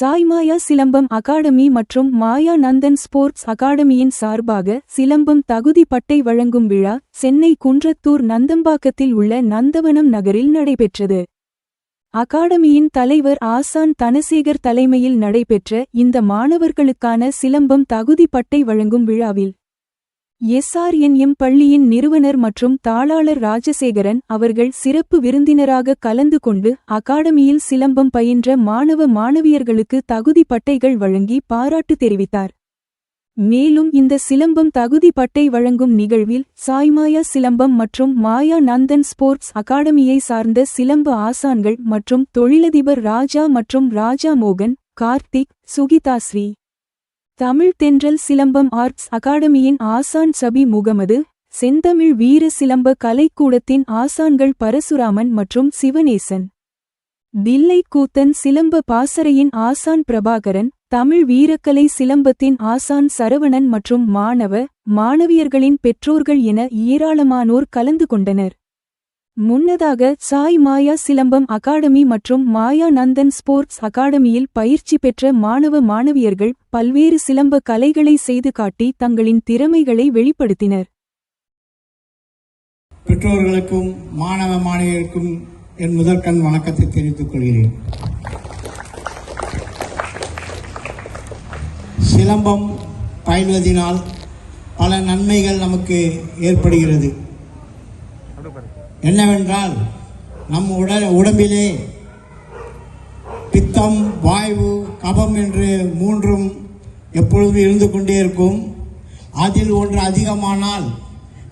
சாய் மாயா silambam academy மற்றும் மாயா Nandan sports அகாடமியின் சார்பாக சிலம்பம் தகுதி பட்டை வழங்கும் விழா சென்னை குன்றத்தூர் நந்தம்பாக்கத்தில் உள்ள நந்தவனம் நகரில் நடைபெற்றது. அகாடமியின் தலைவர் ஆசான் தனசேகர் தலைமையில் நடைபெற்ற இந்த மாணவர்களுக்கான சிலம்பம் தகுதி பட்டை வழங்கும் விழாவில் எஸ்ஆர்என்எம் பள்ளியின் நிறுவனர் மற்றும் தாளாளர் ராஜசேகரன் அவர்கள் சிறப்பு விருந்தினராக கலந்து கொண்டு அகாடமியில் சிலம்பம் பயின்ற மாணவ மாணவியர்களுக்கு தகுதி பட்டைகள் வழங்கி பாராட்டு தெரிவித்தார். மேலும் இந்த சிலம்பம் தகுதி பட்டை வழங்கும் நிகழ்வில் சாய்மாயா சிலம்பம் மற்றும் மாயா நந்தன் ஸ்போர்ட்ஸ் அகாடமியை சார்ந்த சிலம்ப ஆசான்கள் மற்றும் தொழிலதிபர் ராஜா மற்றும் ராஜா மோகன் கார்த்திக் சுகிதாஸ்ரீ தமிழ் தென்றல் சிலம்பம் ஆர்ட்ஸ் அகாடமியின் ஆசான் சபி முகமது செந்தமிழ் வீர சிலம்ப கலைக்கூடத்தின் ஆசான்கள் பரசுராமன் மற்றும் சிவனேசன். தில்லை கூத்தன் சிலம்ப பாசறையின் ஆசான் பிரபாகரன் தமிழ் வீரக்கலை சிலம்பத்தின் ஆசான் சரவணன் மற்றும் மாணவ மாணவியர்களின் பெற்றோர்கள் என ஏராளமானோர் கலந்து கொண்டனர். முன்னதாக சாய் மாயா சிலம்பம் அகாடமி மற்றும் மாயா நந்தன் ஸ்போர்ட்ஸ் அகாடமியில் பயிற்சி பெற்ற மாணவ மாணவியர்கள் பல்வேறு சிலம்ப கலைகளை செய்து காட்டி தங்களின் திறமைகளை வெளிப்படுத்தினர். பெற்றோர்களுக்கும் மாணவ மாணவியருக்கும் என் முதற்கண் வணக்கத்தை தெரிவித்துக் கொள்கிறேன். சிலம்பம் பயில்வதினால் பல நன்மைகள் நமக்கு ஏற்படுகிறது. என்னவென்றால் நம் உடல் உடம்பிலே பித்தம் வாய்வு கபம் என்று மூன்றும் எப்பொழுதும் இருந்து கொண்டே இருக்கும். அதில் ஒன்று அதிகமானால்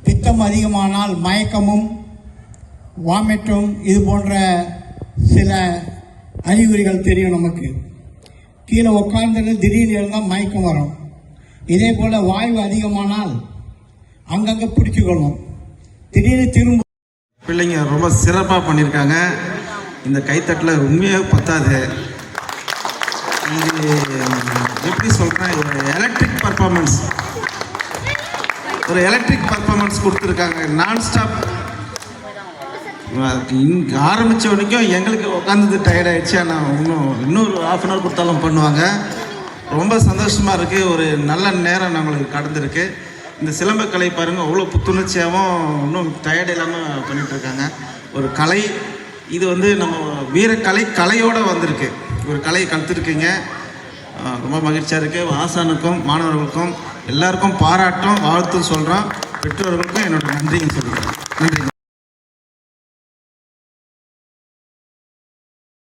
பித்தம் அதிகமானால் மயக்கமும் வாமிட்டும் இது போன்ற சில அறிகுறிகள் தெரியும் நமக்கு. கீழே உட்கார்ந்து திடீர்னு இருந்தால் மயக்கம் வரும். இதே போல் வாய்வு அதிகமானால் அங்கங்கே பிடிச்சிக்கொள்ளும் திடீர்னு திரும்ப பிள்ளைங்க ரொம்ப சிறப்பாக பண்ணியிருக்காங்க இந்த கைத்தட்டில் உண்மையாக பத்தாது. இது எப்படி சொல்கிறேன் ஒரு எலக்ட்ரிக் பர்ஃபார்மன்ஸ் ஒரு எலக்ட்ரிக் பர்ஃபார்மன்ஸ் கொடுத்துருக்காங்க. நான் ஸ்டாப் இங்கே ஆரம்பித்த வரைக்கும் எங்களுக்கு உட்காந்து டயர்டாகிடுச்சு ஆனால் இன்னும் இன்னொரு ஆஃப் அன் ஹவர் கொடுத்தாலும் பண்ணுவாங்க. ரொம்ப சந்தோஷமாக இருக்குது ஒரு நல்ல நேரம் நம்மளுக்கு கடந்திருக்கு. இந்த சிலம்பக்கலை பாருங்கள் அவ்வளோ புத்துணர்ச்சியாகவும் இன்னும் டயர்ட் இல்லாமல் பண்ணிகிட்ருக்காங்க இருக்காங்க. ஒரு கலை இது வந்து நம்ம வீரக்கலை கலையோடு வந்திருக்கு. ஒரு கலையை கற்றுருக்கீங்க ரொம்ப மகிழ்ச்சியாக இருக்குது ஆசானுக்கும் மாணவர்களுக்கும் எல்லாருக்கும் பாராட்டும் வாழ்த்தும் சொல்கிறோம் பெற்றோர்களுக்கும் என்னோட நன்றியும் சொல்கிறேன் நன்றி